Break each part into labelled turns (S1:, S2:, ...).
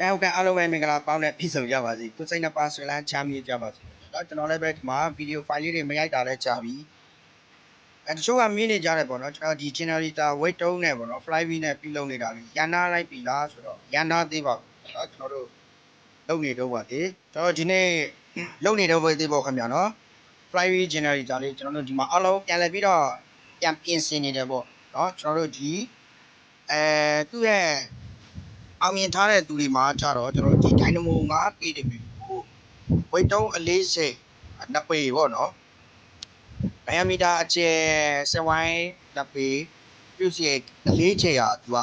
S1: အဲဟုတ်ကဲ့အားလုံးပဲမင်္ဂလာပေါင်းနဲ့ပြည့်စုံကြပါစေကိုစိတ်နှပါဆွေလန်းချမ်းမြေ့ကြပါစေတော့ကျွန်တော်လည်းပဲဒီမှာဗီဒီယိုဖိုင်လေးတွေမရိုက်တာလည်းကြာပြီအဲတချို့ကမြင်နေကြတယ်ပေါ့နော်ကျွန်တော်ဒီ generator weight တုံးနဲ့ပေါ့နော် fly wheel နဲ့ပြုလုပ်နေတာကြီးရန်နာလိုက်ပြီလားဆိုတော့ရန်နာသေးပါဘူးတော့ကျွန်တော်တို့လုပ်နေတော့ပါလေကျွန်တော်ဒီနေ့လုပ်နေတော့ပဲသေးပေါ့ခင်ဗျာနော် fly wheel generator လေးကျွန်တော်တို့ဒီမှာအလုံးပြန်လဲပြီးတော့ပြန်ပြင်ဆင်နေတယ်ပေါ့နော်ကျွန်တော်တို့ဒီအဲသူ့ရဲ့ အောင်မြင်ထားတဲ့သူတွေမှာကြတော့ကျွန်တော်တို့ဒီ Dynamo 5 KW ကိုဝိတ်တုံးအလေးစိတ်နှစ်ပေပေါ့နော်ဒိုင်ယာမီတာအကျယ်စဝိုင်းနှစ်ပေပြုစီအလေးချေရသူက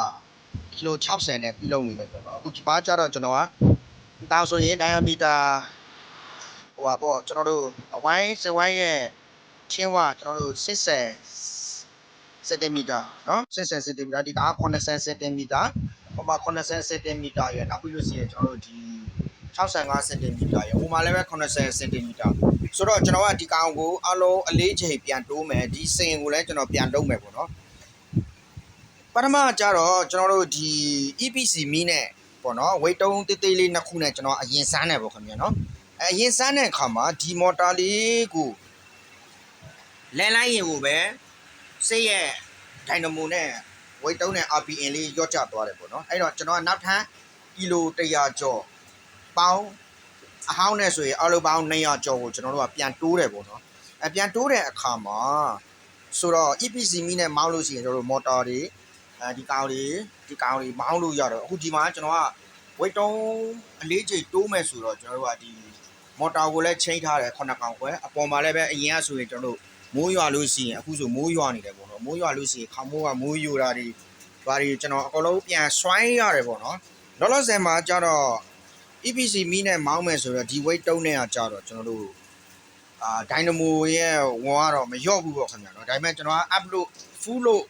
S1: ကီလို60နဲ့ပြုလုပ်နေတယ်ဆိုတော့အခုဒီပါကြတော့ကျွန်တော်ကတောင်ဆိုရင်ဒိုင်ယာမီတာဟိုပါပေါ့ကျွန်တော်တို့အဝိုင်းစဝိုင်းရဲ့ချင်းဝကျွန်တော်တို့80စက်တမီတာနော်80စက်တမီတာဒီက80စက်တမီတာဟိုမှာ 80စင်တီမီတာရယ်နောက်ပြီးလို့ရှိရင်ကျွန်တော်တို့ဒီ65စင်တီမီတာရယ်ဟိုမှာလည်းပဲ80စင်တီမီတာဆိုတော့ကျွန်တော်ကဒီကောင်ကိုအလုံးအလေးချိန်ပြန်တိုးမယ်ဒီစင်ကိုလည်းကျွန်တော်ပြန်လုပ်မယ်ပေါ့နော်ပထမကျတော့ကျွန်တော်တို့ဒီ EPC မီးနဲ့ပေါ့နော်ဝေတုံးတေးသေးလေးနှစ်ခုနဲ့ကျွန်တော်အရင်စမ်းတယ်ပေါ့ခင်ဗျာနော်အဲအရင်စမ်းတဲ့အခါမှာဒီမော်တာလေးကိုလဲလိုက်ရင်ကိုပဲစိတ်ရဲ့ဒိုင်နမိုနဲ့ ဝိတ်တုံးတဲ့ RPN လေးရော့ကျသွားတယ်ပေါ့နော်အဲ့တော့ကျွန်တော်ကနောက်ထပ်ကီလို100ကျော်ပေါင်းအဟောင်းနဲ့ဆိုရင်အလုံးပေါင်း200ကျော်ကိုကျွန်တော်တို့ကပြန်တိုးတယ်ပေါ့နော်အဲပြန်တိုးတဲ့အခါမှာဆိုတော့ EPC မီနဲ့မောင်းလို့ရှိရင်ကျွန်တော်တို့မော်တာတွေအဲဒီကောင်တွေဒီကောင်တွေမောင်းလို့ရတော့အခုဒီမှာကျွန်တော်ကဝိတ်တုံးအလေးချိန်တိုးမယ်ဆိုတော့ကျွန်တော်တို့ကဒီမော်တာကိုလည်းချိန်ထားတယ်ခုနှစ်ကောင်ခွဲအပေါ်မှာလည်းပဲအရင်ကဆိုရင်ကျွန်တော်တို့ မိုးရွာလို့ရှိရင်အခုဆိုမိုးရွာနေတယ်ပေါ့နော်မိုးရွာလို့ရှိရင်ခေါင်းမိုးကမိုးယူတာတွေဘာတွေကျွန်တော်အကုန်လုံးပြန်ဆွိုင်းရတယ်ပေါ့နော်လောလောဆယ်မှာကျတော့ EPC မီးနဲ့မောင်းမယ်ဆိုတော့ဒီ weight တုံးနဲ့ကကျတော့ကျွန်တော်တို့အာ Dynamo ရဲ့ဝန်ကတော့မလျော့ဘူးပေါ့ခင်ဗျာနော်ဒါပေမဲ့ကျွန်တော်က up လို့ full လို့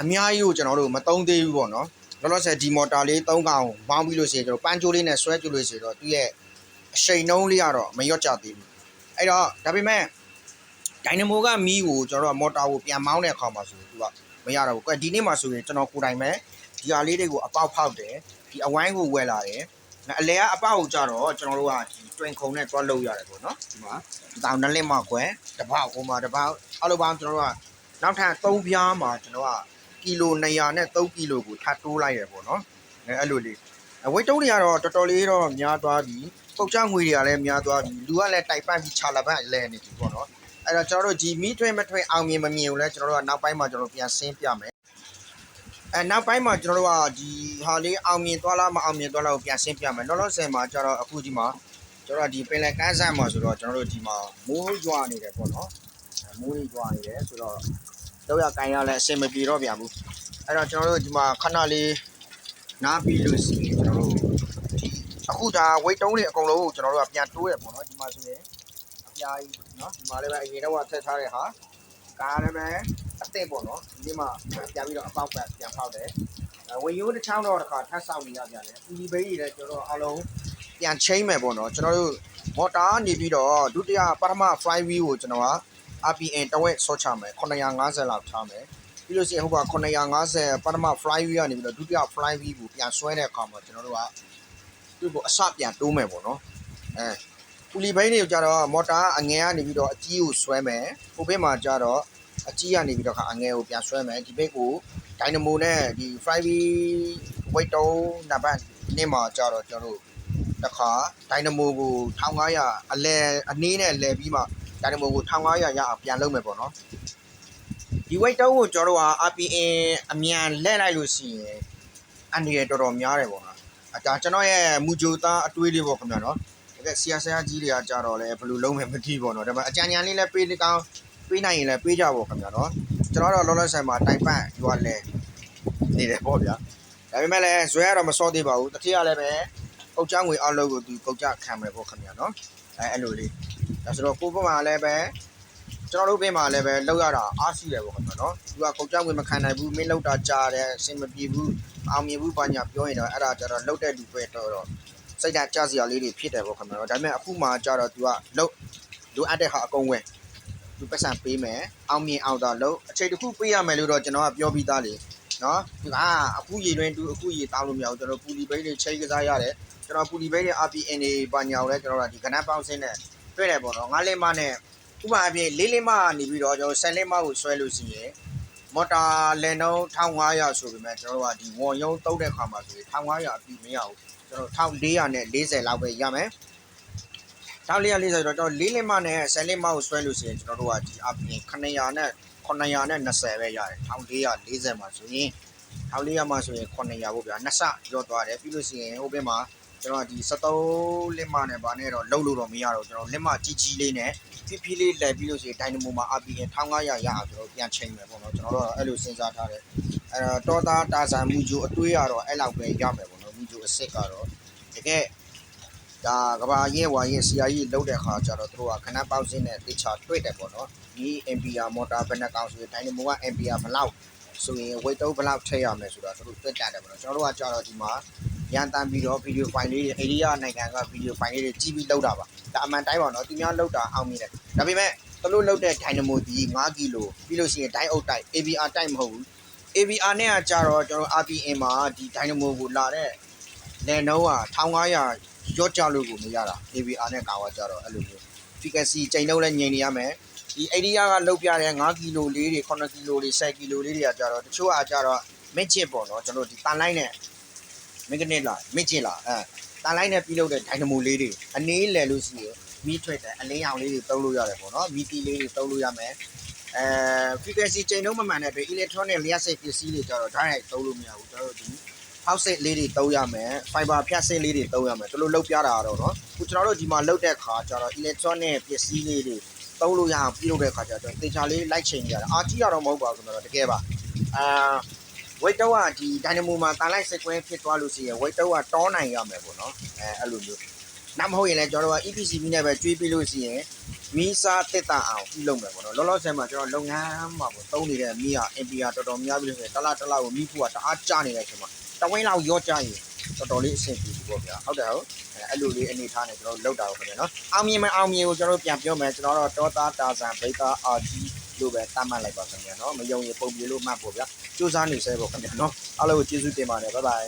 S1: အများကြီးကိုကျွန်တော်တို့မသုံးသေးဘူးပေါ့နော်လောလောဆယ်ဒီ motor လေး၃កောင်မောင်းပြီးလို့ရှိရင်ကျွန်တော်ပန်းကြိုးလေးနဲ့ဆွဲကြည့်လို့ရှိရင်တော့သူ့ရဲ့အရှိန်နှုံးလေးကတော့မလျော့ကျသေးဘူးအဲ့တော့ဒါပေမဲ့ Dynamo ကမီးကိုကျွန်တော်တို့က motor ကိုပြန်မောင်းတဲ့အခါမှာဆိုရင်သူကမရတော့ဘူးကွဒီနေ့မှဆိုရင်ကျွန်တော်ကိုယ်တိုင်ပဲဒီဟာလေးတွေကိုအပေါက်ဖောက်တယ်ဒီအဝိုင်းကိုဝယ်လာတယ်အလဲကအပေါက်ကိုကြတော့ကျွန်တော်တို့ကဒီတွင်ခုံနဲ့တွားလုပ်ရတယ်ပေါ့နော်ဒီမှာဒီတောင်နှစ်လက်မှခွဲတစ်ပေါက်ဟိုမှာတစ်ပေါက်အလိုပေါင်းကျွန်တော်တို့ကနောက်ထပ်3ပြားမှာကျွန်တော်ကကီလို200နဲ့3ကီလိုကိုထပ်တိုးလိုက်ရပေါ့နော်အဲအဲ့လိုလေးဝိတ်တုံးတွေကတော့တော်တော်လေးတော့များသွားပြီပုတ်ချငွေတွေကလည်းများသွားပြီလူကလည်းတိုက်ပတ်ပြီးခြာလပတ်လဲနေပြီပေါ့နော် အဲ့တော့ကျွန်တော်တို့ဒီမီထွင်းမထွင်းအောင်မြင်မမြင်ကိုလည်းကျွန်တော်တို့ကနောက်ပိုင်းမှာကျွန်တော်ပြန်ဆင်းပြမယ်အဲနောက်ပိုင်းမှာကျွန်တော်တို့ကဒီဟာလေးအောင်မြင်သွားလားမအောင်မြင်သွားလားကိုပြန်ဆင်းပြမယ်လောလောဆယ်မှာကျတော့အခုဒီမှာကျွန်တော်ဒီပင်လယ်ကမ်းစပ်မှာဆိုတော့ကျွန်တော်တို့ဒီမှာမိုးရွာနေတယ်ပေါ့နော်မိုးကြီးရွာနေတယ်ဆိုတော့တော့ရကန်ရလဲအဆင်မပြေတော့ပြန်ဘူးအဲ့တော့ကျွန်တော်တို့ဒီမှာခဏလေးနားပြီးလို့ရှိရင်ကျွန်တော်တို့ဒီအခုဒါဝိတ်တုံးတွေအကုန်လုံးကိုကျွန်တော်တို့ကပြန်တိုးရပေါ့နော်ဒီမှာဆိုရင်အပြားကြီး နော်ဒီမှာလည်းပဲအရင်တော့ထည့်ထားတဲ့ဟာကားလည်းပဲအသစ်ပေါ့နော်ဒီမှာပြန်ပြီးတော့အပေါက်ပဲပြန်ဖောက်တယ်ဝင်ရိုးတစ်ချောင်းတော့တစ်ခါထပ်ဆောင်နေရပြန်တယ်ပူကြီးဘေးကြီးလည်းကျွန်တော်အလုံးပြန်ချိန်မယ်ပေါ့နော်ကျွန်တော်တို့မော်တာနေပြီးတော့ဒုတိယပထမ 5V ကိုကျွန်တော်က RPN တဝက်ဆော့ချမယ်950လောက်ထားမယ်ပြီးလို့ရှိရင်ဟိုက950ပထမ 5V ကနေပြီးတော့ဒုတိယ 5V ကိုပြန်ဆွဲတဲ့အခါမှာကျွန်တော်တို့ကသူ့ကိုအစပြန်တိုးမယ်ပေါ့နော်အဲ ပူလီဘိန်းတွေကိုကြတော့မော်တာအငယ်ကနေပြီးတော့အကြီးကိုဆွဲမယ်ဟိုဘက်မှာကြတော့အကြီးကနေပြီးတော့ခါအငယ်ကိုပြန်ဆွဲမယ်ဒီဘက်ကိုဒိုင်နမိုနဲ့ဒီ 5V weight တုံးနံပါတ်နေ့မှာကြတော့ကျွန်တော်တို့တစ်ခါဒိုင်နမိုကို1500အလဲအနည်းနဲ့လဲပြီးမှဒိုင်နမိုကို1500ရအောင်ပြန်လုပ်မယ်ပေါ့နော်ဒီ weight တုံးကိုကျွန်တော်တို့က RPN အမြန်လဲလိုက်လို့ရှိရင်အန်ဒီရတော်တော်များတယ်ပေါ့နော်အဲဒါကျွန်တော်ရဲ့မူဂျိုသားအတွေးလေးပေါ့ခင်ဗျာနော် တကယ်ဆရာဆရာကြီးတွေကကြတော့လည်းဘယ်လိုလုံးမယ်မသိဘောနော်ဒါပေမဲ့အကြံဉာဏ်လေးလည်းပေးနေကောင်းပေးနိုင်ရင်လည်းပေးကြပါခင်ဗျာနော်ကျွန်တော်တော့လောလောဆယ်မှာတိုင်ပန့်ယူရလဲနေတယ်ပေါ့ဗျာဒါပေမဲ့လည်းဇွဲကတော့မစောသေးပါဘူးတတိယလည်းပဲကုတ်ချောင်းငွေအလုပ်ကိုသူကုတ်ချခံမယ်ပေါ့ခင်ဗျာနော်အဲအဲ့လိုလေးဒါဆိုတော့ကိုဘမှာလည်းပဲကျွန်တော်တို့ဘေးမှာလည်းပဲလောက်ရတာအားရှိတယ်ပေါ့ခင်ဗျာနော်သူကကုတ်ချောင်းငွေမခံနိုင်ဘူးမင်းလောက်တာကြားတယ်အဆင်မပြေဘူးအောင်မြင်ဘူးဘာညာပြောရင်တော့အဲ့ဒါကြတော့လောက်တဲ့လူပဲတော့ စိတ်ဓာတ်ကြစရာလေးတွေဖြစ်တယ်ပေါ့ခင်ဗျာဒါပေမဲ့အခုမှကြတော့ तू ကလုံးလိုအပ်တဲ့ဟာအကုန်ဝယ် तू ပတ်စံပေးမယ်အောင်မြင်အောင်တော့လုံးအချိန်တစ်ခုပေးရမယ်လို့တော့ကျွန်တော်ကပြောပြီးသားလေနော်ဒီကအခုရေတွင်တူအခုရေတောင်းလို့မရဘူးကျွန်တော်ပူလီဘိတ်တွေချိန်ကစားရတယ်ကျွန်တော်ပူလီဘိတ်တွေ RPN တွေပါညာကိုလည်းကျွန်တော်တို့ဒီကနက်ပေါင်းစင်းနဲ့တွေ့တယ်ပေါ့နော်ငါးလင်းမနဲ့ဥပမာအပြင်လေးလင်းမကနေပြီးတော့ကျွန်တော်ဆယ်လင်းမကိုဆွဲလို့ရှိရင်မော်တာလန်နှုန်း1500ဆိုပေမဲ့ကျွန်တော်တို့ကဒီဝန်ယုံတုတ်တဲ့ခါမှာဆိုရင်1500အပြည့်မရဘူး ကျွန်တော်1400နဲ့40လောက်ပဲရမယ်1440ဆိုတော့ကျွန်တော်လေးလင်းမနဲ့ဆယ်လင်းမကိုဆွဲလို့ရှိရင်ကျွန်တော်တို့ကဒီ RPN 900နဲ့900နဲ့20ပဲရတယ်1440မှာဆိုရင်ထောင်လေးရမှဆိုရင်900ပေါ့ဗျာနှစ်ဆရော့သွားတယ်ပြီးလို့ရှိရင်ဟိုဘက်မှာကျွန်တော်ဒီ73လက်မနဲ့ဗာနဲ့တော့လုံးလို့တော့မရတော့ကျွန်တော်လက်မကြီးကြီးလေးနဲ့ဖြည်းဖြည်းလေးလဲပြီးလို့ရှိရင်ဒိုင်နမိုမှာ RPM 1500ရအောင်ကျွန်တော်ပြန်ချိန်မယ်ပေါ့နော်ကျွန်တော်တို့အဲ့လိုစဉ်းစားထားတယ်အဲ့တော့တောသားတာဆန်မူဂျိုအတွေးရတော့အဲ့လောက်ပဲရမယ်ပေါ့နော် မူဂျိုအစ်စ်ကတော့တကယ်ဒါကဘာရဲဝါရဲဆရာကြီးလောက်တဲ့ခါကျတော့သူတို့ကခဏပေါက်စင်းနဲ့တေချာတွေ့တယ်ပေါ့နော်ဒီ MPR မော်တာဘယ်နှကောင်ဆိုရင်ဒိုင်နမိုက MPR ဘလောက်ဆိုရင် weight တော့ဘယ်လောက်ထည့်ရမလဲဆိုတာသူတို့တွက်ကြတယ်ပေါ့နော်ကျွန်တော်တို့ကကြာတော့ဒီမှာရန်တန်ပြီးတော့ video file လေးတွေ area နိုင်ငံက video file လေးတွေကြည့်ပြီးလောက်တာပါဒါအမှန်တိုင်းပါနော်သူများလောက်တာအောင်မြင်တယ်ဒါပေမဲ့သူတို့လောက်တဲ့ dynamo ဒီ5 kg ပြီးလို့ရှိရင် dine out type AVR type မဟုတ်ဘူး AVR နဲ့ကကြာတော့ကျွန်တော် RPM မှာဒီ dynamo ကိုလာတဲ့ လန်နှုန်းက1500ရော့ကြလို့ကိုမရတာ AVR နဲ့ကာဝါကြတော့အဲ့လိုမျိုး frequency ချိန်နှုန်းလည်းငြိမ်နေရမယ်ဒီ area ကလောက်ပြတဲ့5ကီလိုလေးတွေ9ကီလိုတွေ10ကီလိုလေးတွေကကြတော့တချို့အားကြတော့မစ်ချစ်ပေါ့နော်ကျွန်တော်ဒီတန်လိုက်နဲ့မက်ဂနစ်လာမစ်ချစ်လာအဲတန်လိုက်နဲ့ပြုလုပ်တဲ့ dynamo လေးတွေအနေလဲလို့ရှိရင်မီးထွက်တဲ့အလင်းရောင်လေးတွေသုံးလို့ရတယ်ပေါ့နော်မီတီလေးတွေသုံးလို့ရမယ်အဲ frequency ချိန်နှုန်းမမှန်တဲ့အတွက် electronic လျှက်စစ်ပစ္စည်းတွေကြတော့ direct သုံးလို့မရဘူးကျွန်တော်တို့ဒီ ဟုတ်စစ်လေးတွေတုံးရမယ်ဖိုင်ဘာဖြတ်စစ်လေးတွေတုံးရမယ်တို့လို့လောက်ပြတာတော့နော်ခုကျွန်တော်တို့ဒီမှာလောက်တဲ့ခါကျတော့ electronic ပစ္စည်းလေးတွေတုံးလို့ရအောင်ပြုလုပ်တဲ့ခါကျတော့တေချာလေးလိုက်ချိန်ကြတာအာကြည့်ရတော့မဟုတ်ပါဘူးကျွန်တော်တကယ်ပါအာဝိတ်တော့ကဒီဒိုင်နမိုမှာတန်လိုက်စကွင်းဖြစ်သွားလို့ရှိရင်ဝိတ်တော့ကတောနိုင်ရမယ်ပေါ့နော်အဲအဲ့လိုမျိုးနောက်မဟုတ်ရင်လည်းကျွန်တော်တို့က EPCB နဲ့ပဲကျွေးပြီးလို့ရှိရင်မီးစားတက်တာအောင်ပြုလုပ်မယ်ပေါ့နော်လောလောဆယ်မှာကျွန်တော်လုပ်ငန်းမှာပေါ့တုံးနေတဲ့မီးက MPR တော်တော်များပြီးလို့ဆိုရင်တစ်လတစ်လကိုမီးဖူးကတအားကျနေတဲ့အချိန်မှာ တဝင်းလောက်ရော့ကြရင်တော်တော်လေးအဆင်ပြေပြီပေါ့ဗျာဟုတ်တယ်ဟုတ်အဲအဲ့လိုလေးအနေထားနဲ့ကျွန်တော်တို့လောက်တာပေါ့ခင်ဗျာနော်အောင်မြင်မအောင်မြင်ကိုကျွန်တော်တို့ပြန်ပြောမယ်ကျွန်တော်တို့တောသားတာဆန်ဗိတာအာဂျီလို့ပဲတတ်မှတ်လိုက်ပါခင်ဗျာနော်မယုံရင်ပုံပြေလို့မှတ်ပေါ့ဗျာစူးစမ်းနေစေပေါ့ခင်ဗျာနော်အားလုံးကိုကျေးဇူးတင်ပါတယ်ဘိုင်ဘိုင်